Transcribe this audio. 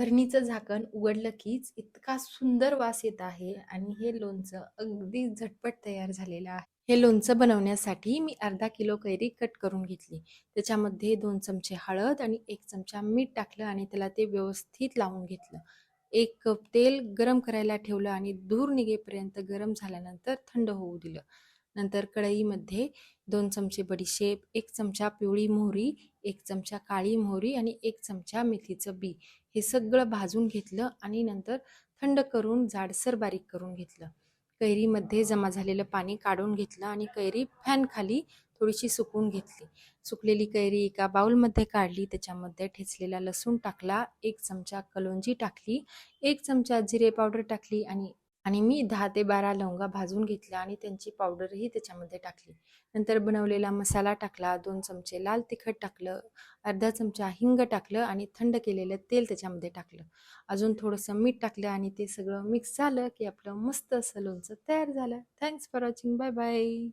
भरणीचं झाकण उघडलं कीच इतका सुंदर वास येत आहे आणि हे लोणचं अगदी झटपट तयार झालेलं आहे. हे लोणचं बनवण्यासाठी मी अर्धा किलो कैरी कट करून घेतली. त्याच्यामध्ये दोन चमचे हळद आणि एक चमचा मीठ टाकलं आणि त्याला ते व्यवस्थित लावून घेतलं. एक कप तेल गरम करायला ठेवलं आणि धूर निघेपर्यंत गरम झाल्यानंतर थंड होऊ दिलं. नंतर कढईमध्ये दोन चमचे बडीशेप एक चमचा पिवळी मोहरी एक चमचा काळी मोहरी आणि एक चमचा मेथीचं बी. हे सगळं भाजून घेतलं आणि नंतर थंड करून जाडसर बारीक करून घेतलं. कैरीमध्ये जमा झालेलं पाणी काढून घेतलं आणि कैरी फॅन खाली थोडीशी सुकवून घेतली. सुकलेली कैरी एका बाउलमध्ये काढली त्याच्यामध्ये ठेचलेला लसूण टाकला एक चमचा कलोंजी टाकली एक चमचा जिरे पावडर टाकली आणि आणि मी दहा ते बारा लवंगा भाजून घेतल्या आणि त्यांची पावडरही त्याच्यामध्ये टाकली. नंतर बनवलेला मसाला टाकला दोन चमचे लाल तिखट टाकलं अर्धा चमचा हिंग टाकलं आणि थंड केलेलं तेल त्याच्यामध्ये टाकलं. अजून थोडंसं मीठ टाकलं आणि ते सगळं मिक्स झालं की आपलं मस्त असं लोणचं तयार झालं. Thanks for watching bye bye